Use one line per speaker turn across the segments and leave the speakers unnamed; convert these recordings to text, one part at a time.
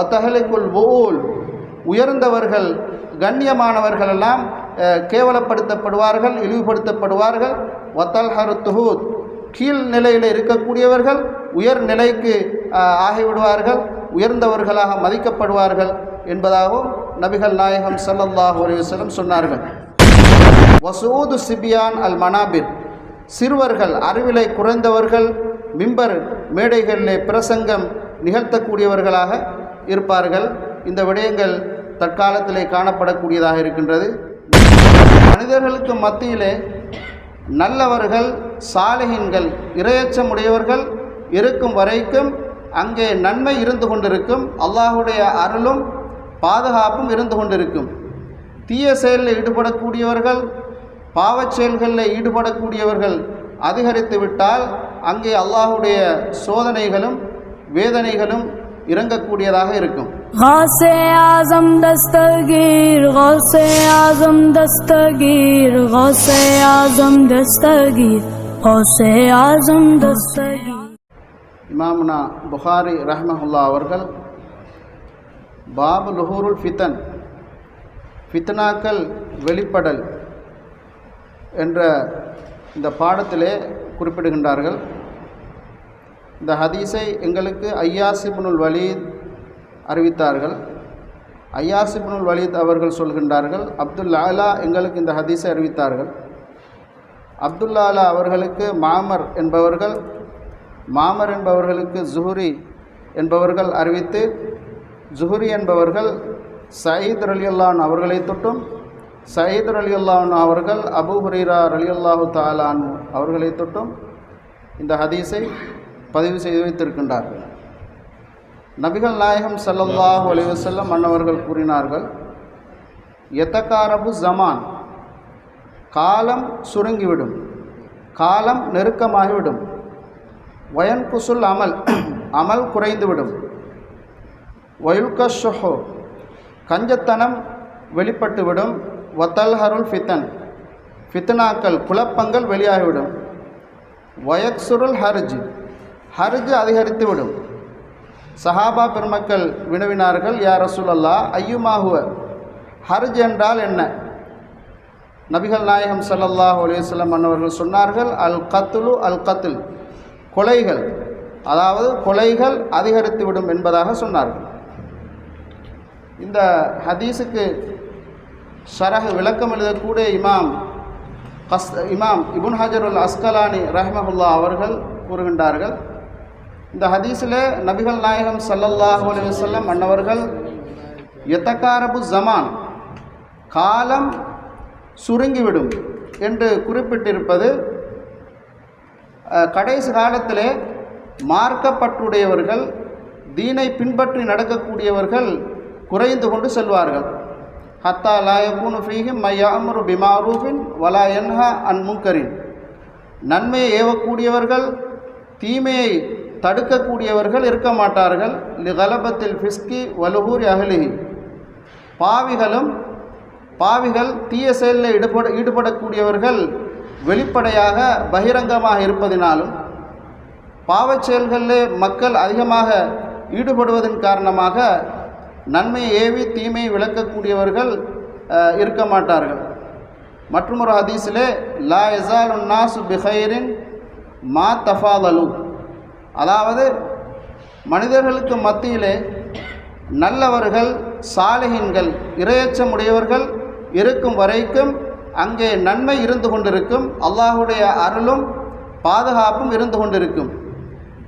ஒத்தகலைக்குள் wool உயர்ந்தவர்கள் கண்ணியமானவர்கள் எல்லாம் கேவலப்படுத்தப்படுவார்கள் இழிவுபடுத்தப்படுவார்கள். வத்தல் துஹூத் கீழ் நிலையில் இருக்கக்கூடியவர்கள் உயர் நிலைக்கு ஆகிவிடுவார்கள். உயர்ந்தவர்களாக மதிக்கப்படுவார்கள் என்பதாகவும் நபிகள் நாயகம் சல்லல்லாஹு அலைஹி வஸல்லம் சொன்னார்கள். வசூது சிபியான் அல் மனாபிர். சிறுவர்கள் அறிவிலை குறைந்தவர்கள் மிம்பர் மேடைகளிலே பிரசங்கம் நிகழ்த்தக்கூடியவர்களாக இருப்பார்கள். இந்த விடயங்கள் தற்காலத்திலே காணப்படக்கூடியதாக இருக்கின்றது. மனிதர்களுக்கு மத்தியிலே நல்லவர்கள் சாலிகின்கள் இரையச்சமுடையவர்கள் இருக்கும் வரைக்கும் அங்கே நன்மை இருந்து கொண்டிருக்கும் அல்லாஹுடைய அருளும் பாதுகாப்பும் இருந்து கொண்டிருக்கும். தீய செயலில் ஈடுபடக்கூடியவர்கள் பாவச் செயல்களில் ஈடுபடக்கூடியவர்கள் அதிகரித்து விட்டால் அங்கே அல்லாஹுடைய சோதனைகளும் வேதனைகளும் இறங்கக்கூடியதாக இருக்கும்
غوث اعظم دستگیر غوث اعظم دستگیر غوث اعظم دستگیر غوث اعظم دستگیر
இமாமுனா புகாரி ரஹ்மஹுல்லா அவர்கள் பாபு லுஹூருல் ஃபித்தன் ஃபித்னாக்கள் வெளிப்படல் என்ற இந்த பாடத்திலே குறிப்பிடுகின்றார்கள் இந்த ஹதீஸை எங்களுக்கு ஐயாசிபுனுல் வலீத் அறிவித்தார்கள். ஐயாசிபுனுல் வலீத் அவர்கள் சொல்கின்றார்கள் அப்துல் ஆலா எங்களுக்கு இந்த ஹதீஸை அறிவித்தார்கள். அப்துல்லாலா அவர்களுக்கு மாமர் என்பவர்கள் மாமர் என்பவர்களுக்கு ஜுஹுரி என்பவர்கள் அறிவித்து ஜுஹுரி என்பவர்கள் சயீத் ரலியுல்லான் அவர்களை தொட்டும் சயீத் ரலியுல்லான் அவர்கள் அபு ஹுரீரா ரலியுல்லாஹு தாலான் அவர்களை தொட்டும் இந்த ஹதீஸை பதிவு செய்து வைத்திருக்கின்றார்கள். நபிகள் நாயகம் ஸல்லல்லாஹு அலைஹி செல்ல மன்னவர்கள் கூறினார்கள் எத்தக்காரபு ஜமான்? காலம் சுருங்கிவிடும் காலம் நெருக்கமாகிவிடும். வயன் குசுல் அமல் அமல் குறைந்துவிடும். வயுல்க ஷொஹோ கஞ்சத்தனம் வெளிப்பட்டுவிடும். வத்தல்ஹருல் ஃபித்தன் ஃபித்னாக்கள் குழப்பங்கள் வெளியாகிவிடும். வயக்சுருல் ஹர்ஜ் ஹர்ஜ் அதிகரித்துவிடும் சஹாபா பெருமக்கள் வினவினார்கள் யார் ரசூலல்லா ஐயுமாகுவ ஹர்ஜ் என்றால் என்ன? நபிகள் நாயகம் ஸல்லல்லாஹு அலைஹி வஸல்லம் அன்னவர்கள் சொன்னார்கள் அல் கத்துலு அல் கத்துல் கொலைகள் அதாவது கொலைகள் அதிகரித்துவிடும் என்பதாக சொன்னார்கள். இந்த ஹதீஸுக்கு ஷரஹ் விளக்கம் எழுதக்கூடிய இமாம் கஸ் இமாம் இபுன் ஹஜருல் அஸ்கலானி ரஹ்மஹுல்லா அவர்கள் கூறுகின்றார்கள் இந்த ஹதீஸில் நபிகள் நாயகம் சல்லல்லாஹ் அலைஹி அன்னவர்கள் எத்தக்காரபு ஜமான் காலம் சுருங்கிவிடும் என்று குறிப்பிட்டிருப்பது கடைசி காலத்திலே மார்க்கப்பட்டுடையவர்கள் தீனை பின்பற்றி நடக்கக்கூடியவர்கள் குறைந்து கொண்டு செல்வார்கள். ஹத்தா லாயகூனு ஃபீஹிம் மையாமுரு பிமாரூஃபின் வலா என்ஹா அன் முன்கரின். நன்மையை ஏவக்கூடியவர்கள் தீமையை தடுக்கக்கூடியவர்கள் இருக்க மாட்டார்கள். லிகலபத்தில் ஃபிஸ்கி வலுகூர் அகலிஹி. பாவிகளும் பாவிகள் தீய செயலில் ஈடுபட ஈடுபடக்கூடியவர்கள் வெளிப்படையாக பகிரங்கமாக இருப்பதினாலும் பாவச் செயல்களிலே மக்கள் அதிகமாக ஈடுபடுவதன் காரணமாக நன்மையை ஏவி தீமையை விளக்கக்கூடியவர்கள் இருக்க மாட்டார்கள். மற்றும் ஒரு ஹதீஸிலே லா எசால் நாசு பிஹைரின் மா தஃபாதலு. அதாவது மனிதர்களுக்கு மத்தியிலே நல்லவர்கள் சாலிகின்கள் இரையச்சமுடையவர்கள் இருக்கும் வரைக்கும் அங்கே நன்மை இருந்து கொண்டிருக்கும் அல்லாஹுடைய அருளும் பாதுகாப்பும் இருந்து கொண்டிருக்கும்.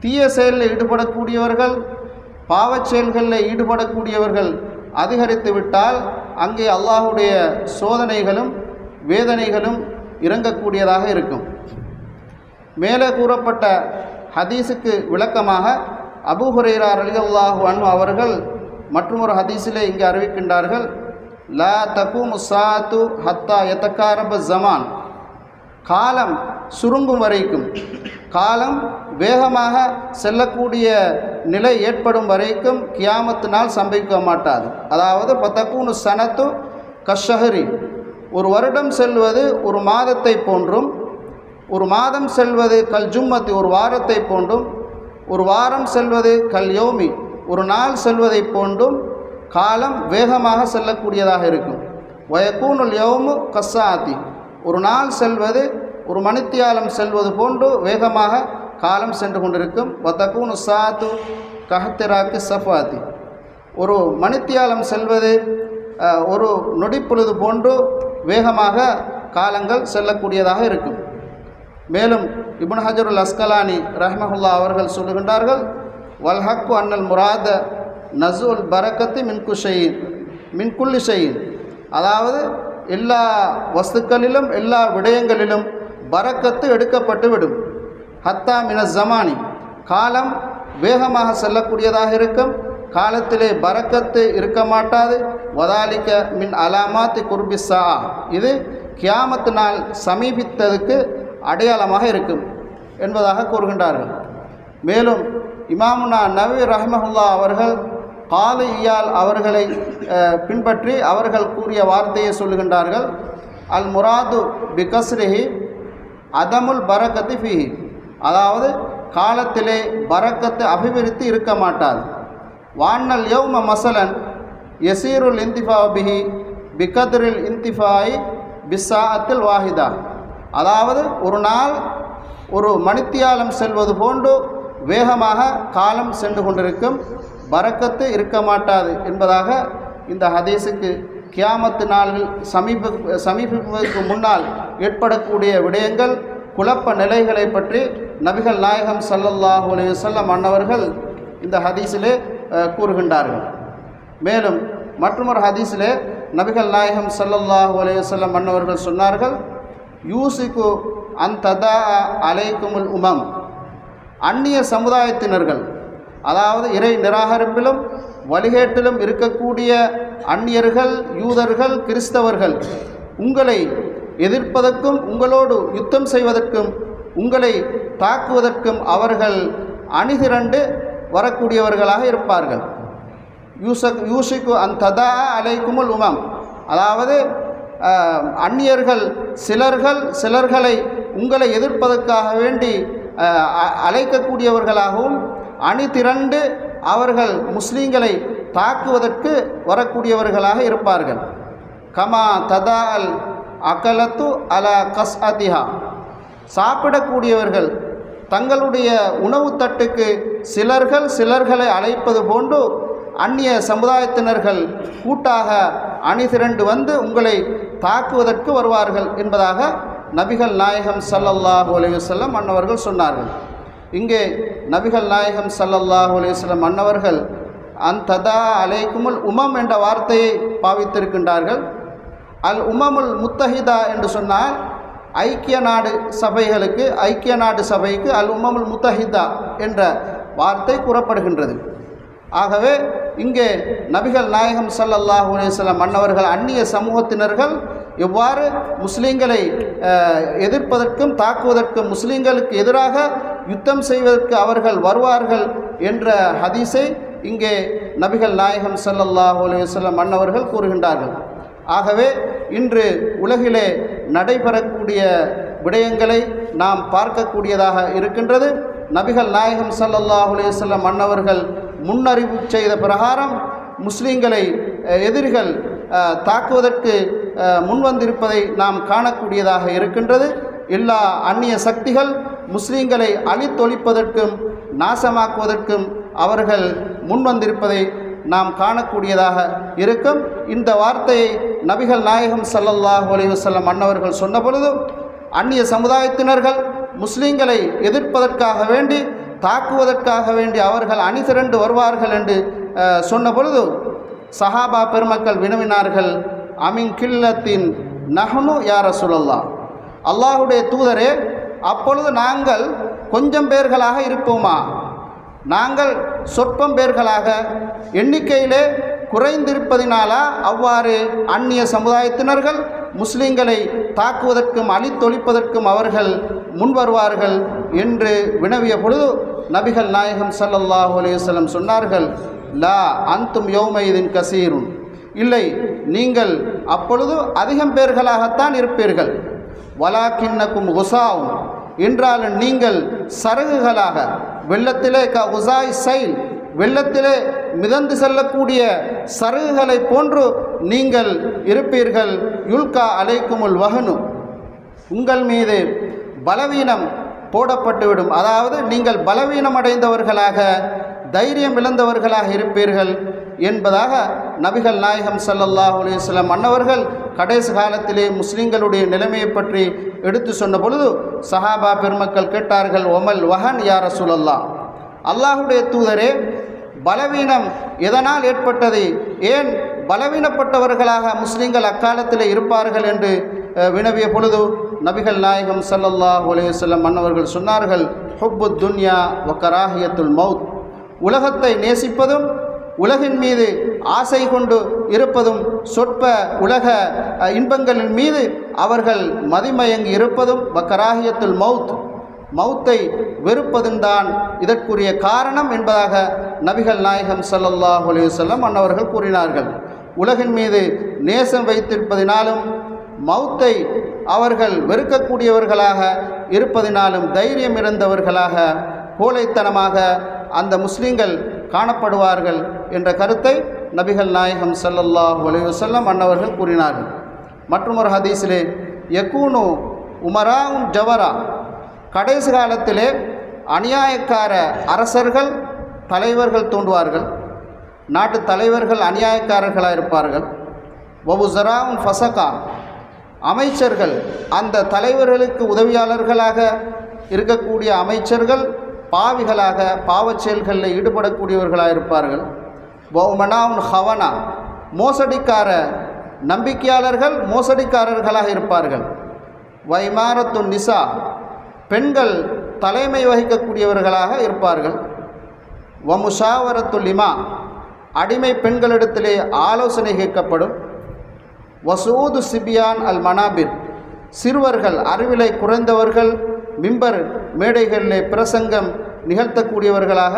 தீய செயலில் ஈடுபடக்கூடியவர்கள் பாவச் செயல்களில் ஈடுபடக்கூடியவர்கள் அதிகரித்து விட்டால் அங்கே அல்லாஹுடைய சோதனைகளும் வேதனைகளும் இறங்கக்கூடியதாக இருக்கும். மேலே கூறப்பட்ட ஹதீஸுக்கு விளக்கமாக அபு ஹுரேரா ரலியல்லாஹு அன் அவர்கள் மற்றும் ஒரு ஹதீஸிலே இங்கே அறிவிக்கின்றார்கள் லா தகு முசாத்து ஹத்தா எத்தக்காரப ஜமான் காலம் சுருங்கும் வரைக்கும் காலம் வேகமாக செல்லக்கூடிய நிலை ஏற்படும் வரைக்கும் கியாமத்தினால் சம்பவிக்க மாட்டாது. அதாவது பத்தக்கூனு சனத்து கஷஹரி. ஒரு வருடம் செல்வது ஒரு மாதத்தை போன்றும் ஒரு மாதம் செல்வது கல் ஜும்மத்தி ஒரு வாரத்தை போன்றும் ஒரு வாரம் செல்வது கல் யோமி ஒரு நாள் செல்வதைப் போன்றும் காலம் வேகமாக செல்லக்கூடியதாக இருக்கும். வயக்கூனுல் யோமு கஸ்ஸாத்தி ஒரு நாள் செல்வது ஒரு மணித்தியாலம் செல்வது போன்று வேகமாக காலம் சென்று கொண்டிருக்கும். வத்தக்கூனு சாத்து கஹத்திராக்கு சஃபாத்தி ஒரு மணித்தியாலம் செல்வது ஒரு நொடிப்பொழுது போன்று வேகமாக காலங்கள் செல்லக்கூடியதாக இருக்கும். மேலும் இபுன் ஹஜருல் அஸ்கலானி ரஹ்மஹுல்லா அவர்கள் சொல்லுகின்றார்கள் வல்ஹக்கு அன்னல் முராத நசுல் பரக்கத்து மின்குஷையின் மின்குல்லி ஷையின். அதாவது எல்லா வஸ்துக்களிலும் எல்லா விடயங்களிலும் பரக்கத்து எடுக்கப்பட்டு விடும். ஹத்தா மின ஜமானி காலம் வேகமாக செல்லக்கூடியதாக இருக்கும் காலத்திலே பரக்கத்து இருக்க மாட்டாது. வதாலிக்க மின் அலாமாத்தி குர்பிசா இது கியாமத்து நாள் சமீபித்ததுக்கு அடையாளமாக இருக்கும் என்பதாக கூறுகின்றார்கள். மேலும் இமாமுனா நவி ரஹ்மஹுல்லா அவர்கள் காலு இயால் அவர்களை பின்பற்றி அவர்கள் கூறிய வார்த்தையை சொல்லுகின்றார்கள். அல் முராது பிகஸ்ரிஹி அதமுல் பரக்கத்து ஃபிஹி. அதாவது காலத்திலே பரக்கத்து அபிவிருத்தி இருக்க மாட்டாது. வான்னல் யௌம மசலன் எசீருல் இந்திஃபா பிஹி பிகதரில் இந்திஃபாய் பிஸ்ஸாத்தில் வாஹிதா. அதாவது ஒரு நாள் ஒரு மணித்தியாலம் செல்வது போன்று வேகமாக காலம் சென்று கொண்டிருக்கும் பறக்கத்து இருக்க மாட்டாது என்பதாக இந்த ஹதீஸுக்கு கியாமத்து நாளில் சமீப சமீபிப்பதற்கு முன்னால் ஏற்படக்கூடிய விடயங்கள் குழப்ப நிலைகளை பற்றி நபிகள் நாயகம் சல்லல்லாஹு அலைஹி வஸல்லம் அன்னவர்கள் இந்த ஹதீஸிலே கூறுகின்றார்கள். மேலும் மற்றொரு ஹதீஸிலே நபிகள் நாயகம் சல்லல்லாஹு அலைஹி வஸல்லம் அன்னவர்கள் சொன்னார்கள் யூசிக்கு அந்ததா அலைக்குமுல் உமம். அந்நிய சமுதாயத்தினர்கள் அதாவது இறை நிராகரிப்பிலும் வழிகேட்டிலும் இருக்கக்கூடிய அந்நியர்கள் யூதர்கள் கிறிஸ்தவர்கள் உங்களை எதிர்ப்பதற்கும் உங்களோடு யுத்தம் செய்வதற்கும் உங்களை தாக்குவதற்கும் அவர்கள் அணிதிரண்டு வரக்கூடியவர்களாக இருப்பார்கள். யூசக் யூசிக்கு அந்ததா அலைக்குமுல் உமம். அதாவது அந்நியர்கள் சிலர்கள் சிலர்களை உங்களை எதிர்ப்பதற்காக வேண்டி அ- அழைக்கக்கூடியவர்களாகவும் அணி திரண்டு அவர்கள் முஸ்லீம்களை தாக்குவதற்கு வரக்கூடியவர்களாக இருப்பார்கள். கமா ததா அல் அகலத்து அல கஸ் அதிஹா. சாப்பிடக்கூடியவர்கள் தங்களுடைய உணவு தட்டுக்கு சிலர்கள் சிலர்களை அழைப்பது போன்று அந்நிய சமுதாயத்தினர்கள் கூட்டாக அணிதிரண்டு வந்து உங்களை தாக்குவதற்கு வருவார்கள் என்பதாக நபிகள் நாயகம் சல்லல்லாஹு அலையுசல்லம் வஸல்லம் அன்னவர்கள் சொன்னார்கள். இங்கே நபிகள் நாயகம் சல்லல்லாஹு அலைஹி மன்னவர்கள் அன்னவர்கள் அந்ததா அலைக்குமுல் உமம் என்ற வார்த்தையை பாவித்திருக்கின்றார்கள். அல் உமமுல் முத்தஹிதா என்று சொன்னால் ஐக்கிய நாடு சபைகளுக்கு ஐக்கிய நாடு சபைக்கு அல் உமமுல் முத்தஹிதா என்ற வார்த்தை கூறப்படுகின்றது. ஆகவே இங்கே நபிகள் நாயகம் சல்லல்லாஹு அலைஹி மன்னவர்கள் அந்நிய சமூகத்தினர்கள் எவ்வாறு முஸ்லீம்களை எதிர்ப்பதற்கும் தாக்குவதற்கும் முஸ்லீம்களுக்கு எதிராக யுத்தம் செய்வதற்கு அவர்கள் வருவார்கள் என்ற ஹதீஸை இங்கே நபிகள் நாயகம் சல்லல்லாஹு அலைஹி மன்னவர்கள் கூறுகின்றார்கள். ஆகவே இன்று உலகிலே நடைபெறக்கூடிய விடயங்களை நாம் பார்க்கக்கூடியதாக இருக்கின்றது. நபிகள் நாயகம் ஸல்லல்லாஹு அலைஹி மன்னவர்கள் முன்னறிவு செய்த பிரகாரம் முஸ்லீம்களை எதிரிகள் தாக்குவதற்கு முன்வந்திருப்பதை நாம் காணக்கூடியதாக இருக்கின்றது. எல்லா அந்நிய சக்திகள் முஸ்லீம்களை அழித்தொழிப்பதற்கும் நாசமாக்குவதற்கும் அவர்கள் முன்வந்திருப்பதை நாம் காணக்கூடியதாக இருக்கும். இந்த வார்த்தையை நபிகள் நாயகம் சல்லல்லாஹ் அலைஹி வஸல்லம் அன்னவர்கள் சொன்ன பொழுதும் அந்நிய சமுதாயத்தினர்கள் முஸ்லீம்களை எதிர்ப்பதற்காக வேண்டி தாக்குவதற்காக வேண்டி அவர்கள் அணி திரண்டு வருவார்கள் என்று சொன்ன பொழுது சஹாபா பெருமக்கள் வினவினார்கள். அமின் கில்லத்தின் நஹனு யார சொல்லல்லா அல்லாஹுடைய தூதரே அப்பொழுது நாங்கள் கொஞ்சம் பேர்களாக இருப்போமா? நாங்கள் சொற்பம் பேர்களாக எண்ணிக்கையிலே குறைந்திருப்பதினாலா? அவ்வாறு அந்நிய சமுதாயத்தினர்கள் முஸ்லிம்களை தாக்குவதற்கும் அழித்தொழிப்பதற்கும் அவர்கள் முன்வருவார்கள் என்று வினவிய பொழுது நபிகள் நாயகம் சல்லல்லாஹு அலையுசல்லம் சொன்னார்கள் லா அந்தும் யௌமைதின் கசீரும் இல்லை நீங்கள் அப்பொழுது அதிகம் பேர்களாகத்தான் இருப்பீர்கள். வலாக்கின்னக்கும் உசாவும் என்றாலும் நீங்கள் சரகுகளாக வெள்ளத்திலே க உசாய் சைல் வெள்ளத்திலே மிதந்து செல்லக்கூடிய சருகுகளை போன்று நீங்கள் இருப்பீர்கள். யுல்கா அலைக்குமுல் வகனு உங்கள் மீது பலவீனம் போடப்பட்டுவிடும். அதாவது நீங்கள் பலவீனம் அடைந்தவர்களாக தைரியம் இழந்தவர்களாக இருப்பீர்கள் என்பதாக நபிகள் நாயகம் சல்லல்லாஹ் அலைஹி மன்னவர்கள் அன்னவர்கள் கடைசி காலத்திலே முஸ்லீம்களுடைய நிலைமையை பற்றி எடுத்து சொன்ன பொழுது சஹாபா பெருமக்கள் கேட்டார்கள் ஒமல் வஹன் யா ரசூலல்லாஹ்? அல்லாஹுடைய தூதரே பலவீனம் எதனால் ஏற்பட்டது? ஏன் பலவீனப்பட்டவர்களாக முஸ்லீம்கள் அக்காலத்தில் இருப்பார்கள் என்று வினவிய பொழுது நபிகள் நாயகம் சல்லல்லா அலைஹி மன்னவர்கள் சொன்னார்கள் ஹுப்பு துன்யா ஒக்கராகியத்துல் மவுத் உலகத்தை நேசிப்பதும் உலகின் மீது ஆசை கொண்டு இருப்பதும் சொற்ப உலக இன்பங்களின் மீது அவர்கள் மதிமயங்கி இருப்பதும் வக்கராஹியத்துல் மவுத் மௌத்தை வெறுப்பதும்தான் இதற்குரிய காரணம் என்பதாக நபிகள் நாயகம் சல்லல்லாஹ் அலையுசல்லம் அன்னவர்கள் கூறினார்கள். உலகின் மீது நேசம் வைத்திருப்பதினாலும் மௌத்தை அவர்கள் வெறுக்கக்கூடியவர்களாக இருப்பதினாலும் தைரியம் இழந்தவர்களாக கோழைத்தனமாக அந்த முஸ்லீம்கள் காணப்படுவார்கள் என்ற கருத்தை நபிகள் நாயகம் ஸல்லல்லாஹு அலையுசல்லம் அன்னவர்கள் கூறினார்கள். மற்றும் ஒரு ஹதீஸிலே யக்கூனு உமராவும் ஜவரா கடைசி காலத்திலே அநியாயக்கார அரசர்கள் தலைவர்கள் தோன்றுவார்கள் நாட்டு தலைவர்கள் அநியாயக்காரர்களாக இருப்பார்கள். ஒபுசராவும் ஃபசகா அமைச்சர்கள் அந்த தலைவர்களுக்கு உதவியாளர்களாக இருக்கக்கூடிய அமைச்சர்கள் பாவிகளாக பாவச் செயல்களில் ஈடுபடக்கூடியவர்களாக இருப்பார்கள். பௌமனாவுன் ஹவனா மோசடிக்கார நம்பிக்கையாளர்கள் மோசடிக்காரர்களாக இருப்பார்கள். வைமாரத்து நிசா பெண்கள் தலைமை வகிக்கக்கூடியவர்களாக இருப்பார்கள். வமுஷாவரத்துலிமா அடிமை பெண்களிடத்திலே ஆலோசனை கேட்கப்படும். வசூது சிபியான் அல் மனாபிர் சிறுவர்கள் அறிவிலை குறைந்தவர்கள் மிம்பர் மேடைகளிலே பிரசங்கம் நிகழ்த்தக்கூடியவர்களாக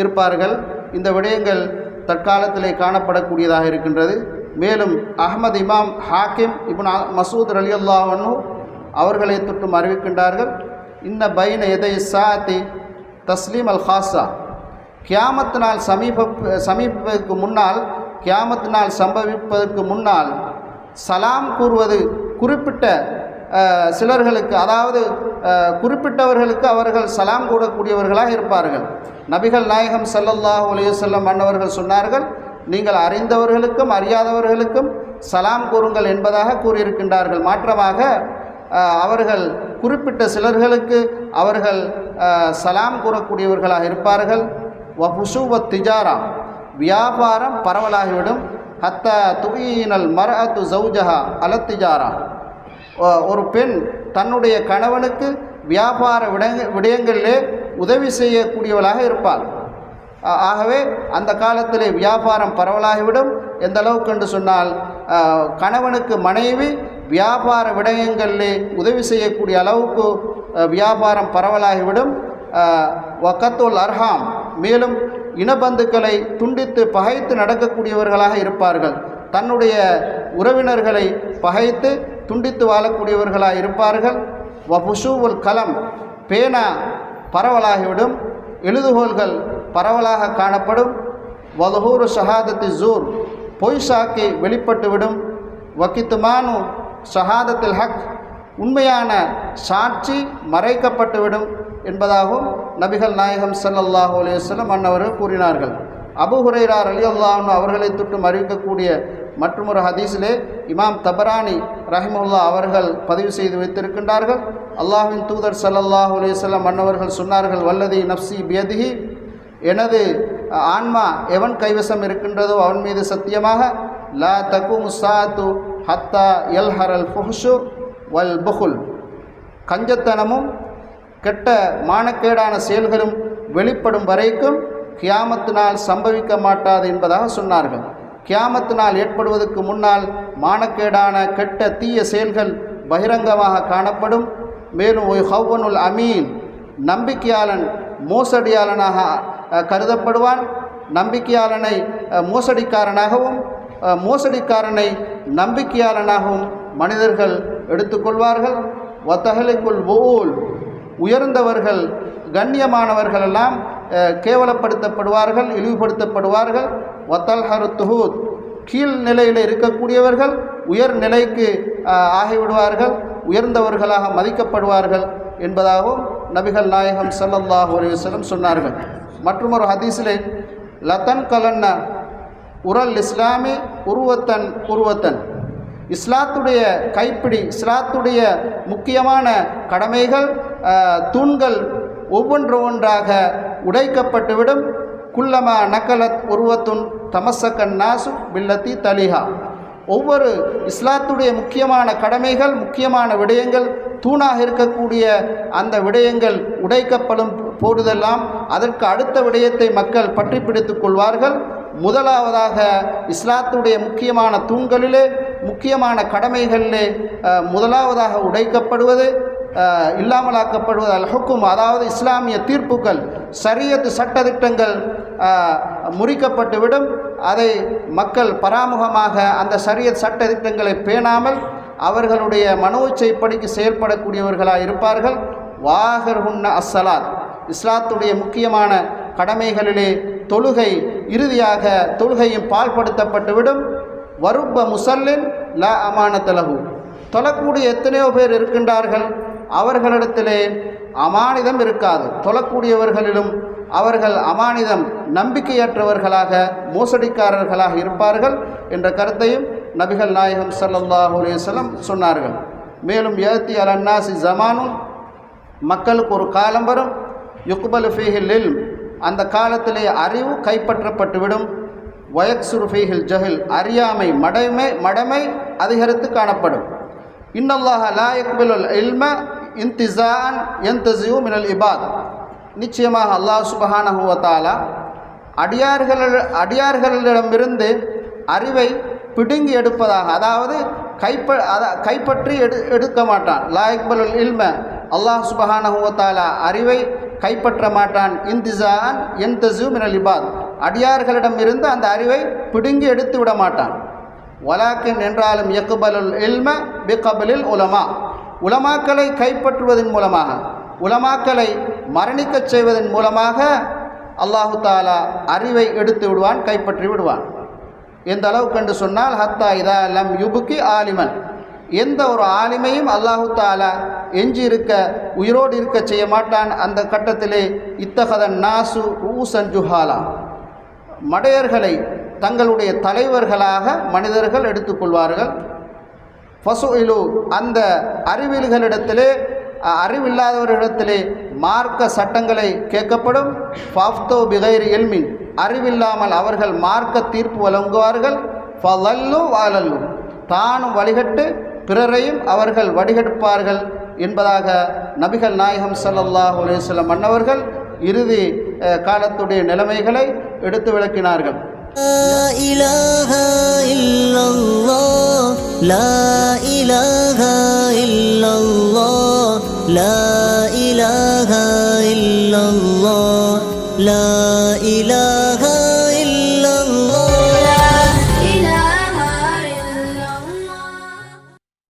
இருப்பார்கள். இந்த விடயங்கள் தற்காலத்திலே காணப்படக்கூடியதாக இருக்கின்றது. மேலும் அஹமது இமாம் ஹாக்கிம் இப்னு மசூத் அலி அல்லாஹனு அவர்களை தொட்டும் அறிவிக்கின்றார்கள். இன்ன பைன எதை சாத்தி? தஸ்லீம் அல் ஹாஸா. கியாமத்து நாள் சமீப சமீபத்திற்கு முன்னால் கியாமத்து நாள் சம்பவிப்பதற்கு முன்னால் சலாம் கூறுவது குறிப்பிட்ட சிலர்களுக்கு அதாவது குறிப்பிட்டவர்களுக்கு அவர்கள் சலாம் கூறக்கூடியவர்களாக இருப்பார்கள். நபிகள் நாயகம் சல்லல்லாஹ் அலைஹி அன்னவர்கள் சொன்னார்கள் நீங்கள் அறிந்தவர்களுக்கும் அறியாதவர்களுக்கும் சலாம் கூறுங்கள் என்பதாக கூறியிருக்கின்றார்கள். மாற்றமாக அவர்கள் குறிப்பிட்ட சிலர்களுக்கு அவர்கள் சலாம் கூறக்கூடியவர்களாக இருப்பார்கள். வஹுசுவ திஜாரா வியாபாரம் பரவலாகிவிடும். ஹத்த துயினல் மரஅத்து ஜவுஜஹா அலத்திஜாரா ஒரு பெண் தன்னுடைய கணவனுக்கு வியாபார விடங்க விடயங்களிலே உதவி செய்யக்கூடியவளாக இருப்பாள். ஆகவே அந்த காலத்திலே வியாபாரம் பரவலாகிவிடும். எந்த அளவுக்கு என்று சொன்னால் கணவனுக்கு மனைவி வியாபார விடயங்களிலே உதவி செய்யக்கூடிய அளவுக்கு வியாபாரம் பரவலாகிவிடும். வக்கத்துல் அர்ஹாம். மேலும் இனபந்துக்களை துண்டித்து பகைத்து நடக்கக்கூடியவர்களாக இருப்பார்கள். தன்னுடைய உறவினர்களை பகைத்து துண்டித்து வாழக்கூடியவர்களாக இருப்பார்கள். வபுஷூவுல் கலம். பேனா பரவலாகிவிடும். எழுதுகோள்கள் பரவலாக காணப்படும். வதுஹூரு ஷஹாதத்தி ஜூர். பொய் சாக்கி வெளிப்பட்டுவிடும். வக்கித்துமானு ஷஹாதத்தில் ஹக் உண்மையான சாட்சி மறைக்கப்பட்டுவிடும் என்பதாகவும் நபிகள் நாயகம் ஸல்லல்லாஹு அலையம் அன்னவர்கள் கூறினார்கள். அபு ஹுரைரா ரலியல்லாஹு அவர்களை தொட்டும் அறிவிக்கக்கூடிய மற்றொரு ஹதீஸிலே இமாம் தபரானி ரஹிமுல்லா அவர்கள் பதிவு செய்து வைத்திருக்கின்றார்கள். அல்லாஹ்வின் தூதர் ஸல்லல்லாஹு அலையம் அன்னவர்கள் சொன்னார்கள் வல்லதி நப்சி பியதிஹி. எனது ஆன்மா எவன் கைவசம் இருக்கின்றதோ அவன் மீது சத்தியமாக லா தகு சாத்து ஹத்தா எல் ஹரல் ஃபுஹ்ஷு வல் புகுல் கஞ்சத்தனமும் கெட்ட மானக்கேடான செயல்களும் வெளிப்படும் வரைக்கும் கியாமத்து நாள் சம்பவிக்க மாட்டாது என்பதாக சொன்னார்கள். கியாமத்து நாள் ஏற்படுவதற்கு முன்னால் மானக்கேடான கெட்ட தீய செயல்கள் பகிரங்கமாக காணப்படும். மேலும் ஒய் ஹவ்வனுல் அமீன் நம்பிக்கையாளன் மோசடியாளனாக கருதப்படுவான். நம்பிக்கையாளனை மோசடிக்காரனாகவும் மோசடிக்காரனை நம்பிக்கையாளனாகவும் மனிதர்கள் எடுத்துக்கொள்வார்கள். வத்தகலைக்குள் ஊல் உயர்ந்தவர்கள் கண்ணியமானவர்களெல்லாம் கேவலப்படுத்தப்படுவார்கள் இழிவுபடுத்தப்படுவார்கள். வத்தல் ஹரு கீழ் நிலையில் இருக்கக்கூடியவர்கள் உயர் நிலைக்கு ஆகிவிடுவார்கள். உயர்ந்தவர்களாக மதிக்கப்படுவார்கள் என்பதாகவும் நபிகள் நாயகம் ஸல்லல்லாஹு ஒரு வஸல்லம் சொன்னார்கள். மற்றும் ஒரு ஹதீஸிலே லத்தன் கலன்ன உரல் இஸ்லாமி உருவத்தன் உருவத்தன். இஸ்லாத்துடைய கைப்பிடி இஸ்லாத்துடைய முக்கியமான கடமைகள் தூண்கள் ஒவ்வொன்று ஒன்றாக உடைக்கப்பட்டுவிடும். குல்லமா நக்கலத் உருவத்துன் தமசக்கன் நாசு பில்லத்தி தலிஹா. ஒவ்வொரு இஸ்லாத்துடைய முக்கியமான கடமைகள் முக்கியமான விடயங்கள் தூணாக இருக்கக்கூடிய அந்த விடயங்கள் உடைக்கப்படும் போடுதெல்லாம் அதற்கு அடுத்த விடயத்தை மக்கள் பற்றி பிடித்துக் கொள்வார்கள். முதலாவதாக இஸ்லாத்துடைய முக்கியமான தூண்களிலே முக்கியமான கடமைகளிலே முதலாவதாக உடைக்கப்படுவது இல்லாமலாக்கப்படுவது அல் ஹுக்கும் அதாவது இஸ்லாமிய தீர்ப்புகள் சரியத்து சட்டத்திட்டங்கள் முறிக்கப்பட்டுவிடும். அதை மக்கள் பராமுகமாக அந்த சரியத் சட்டதிட்டங்களை பேணாமல் அவர்களுடைய மனோச்சைப்படிக்கு செயல்படக்கூடியவர்களாக இருப்பார்கள் வாகர் உன்ன அஸ்ஸலாத் இஸ்லாத்துடைய முக்கியமான கடமைகளிலே தொழுகை இறுதியாக தொழுகையும் பால்படுத்தப்பட்டுவிடும். வருப்ப முசல்லின் ல அமானத்தலகு தொழக்கூடிய எத்தனையோ பேர் இருக்கின்றார்கள். அவர்களிடத்திலே அமானிதம் இருக்காது. தொழக்கூடியவர்களிலும் அவர்கள் அமானிதம் நம்பிக்கையற்றவர்களாக மோசடிக்காரர்களாக இருப்பார்கள் என்ற கருத்தையும் நபிகள் நாயகம் ஸல்லல்லாஹு அலைஹி சொன்னார்கள். மேலும் ஏத்தி அலன்னாசி ஜமானும் மக்களுக்கு ஒரு காலம் வரும். யுக்பல் ஃபீஹில் அந்த காலத்திலே அறிவு கைப்பற்றப்பட்டுவிடும். வயக்சுரு ஃபீஹில் ஜஹில் அறியாமை மடமை மடமை அதிகரித்து காணப்படும். இன்னல்லாஹ லாயக்பிலுல் இல்ம இன்திசான் என்தசியூ மினல் இபாத். நிச்சயமாக அல்லாஹ் சுபஹானஹுவத்தாலா அடியார்கள் அடியார்களிடமிருந்து அறிவை பிடுங்கி எடுப்பதாக அதாவது கைப்ப அத கைப்பற்றி எடு எடுக்க மாட்டான். லாயக்பலுல் இல்ம அல்லாஹ் சுபஹானஹுவத்தாலா அறிவை கைப்பற்ற மாட்டான். இன்திசான் என்தசு மினல் இபாத் அடியார்களிடமிருந்து அந்த அறிவை பிடுங்கி எடுத்து விட மாட்டான். வலாக்கின் என்றாலும் யக்குபலுல் இல்ம பிகபலில் உலமா. உலமாக்களை கைப்பற்றுவதன் மூலமாக உலமாக்களை மரணிக்கச் செய்வதன் மூலமாக அல்லாஹு தாலா அறிவை எடுத்து விடுவான் கைப்பற்றி விடுவான். எந்த அளவுக்கு என்று சொன்னால் ஹத்தா இதா லம் யுபுக்கி ஆலிமன். எந்த ஒரு ஆலிமையும் அல்லாஹு தாலா எஞ்சி இருக்க உயிரோடு இருக்க செய்ய மாட்டான். அந்த கட்டத்திலே இத்தகதன் நாசு ஊசன் ஜுஹாலா. மடையர்களை தங்களுடைய தலைவர்களாக மனிதர்கள் எடுத்துக்கொள்வார்கள். ஃபசுலு அந்த அறிவியல்களிடத்திலே அறிவில்லாதவர்களிடத்திலே மார்க்க சட்டங்களை கேட்கப்படும். ஃபாஃப்தோ பிகைர் எல்மின் அறிவில்லாமல் அவர்கள் மார்க்க தீர்ப்பு வழங்குவார்கள். ஃபலல்லு வாழல்லும் தானும் வழிகட்டு பிறரையும் அவர்கள் வடிகெடுப்பார்கள் என்பதாக நபிகள் நாயகம் சல்லல்லாஹ் அலேஸ்லம் மன்னவர்கள் இறுதி காலத்துடைய நிலைமைகளை எடுத்து விளக்கினார்கள்.
லா இலாஹா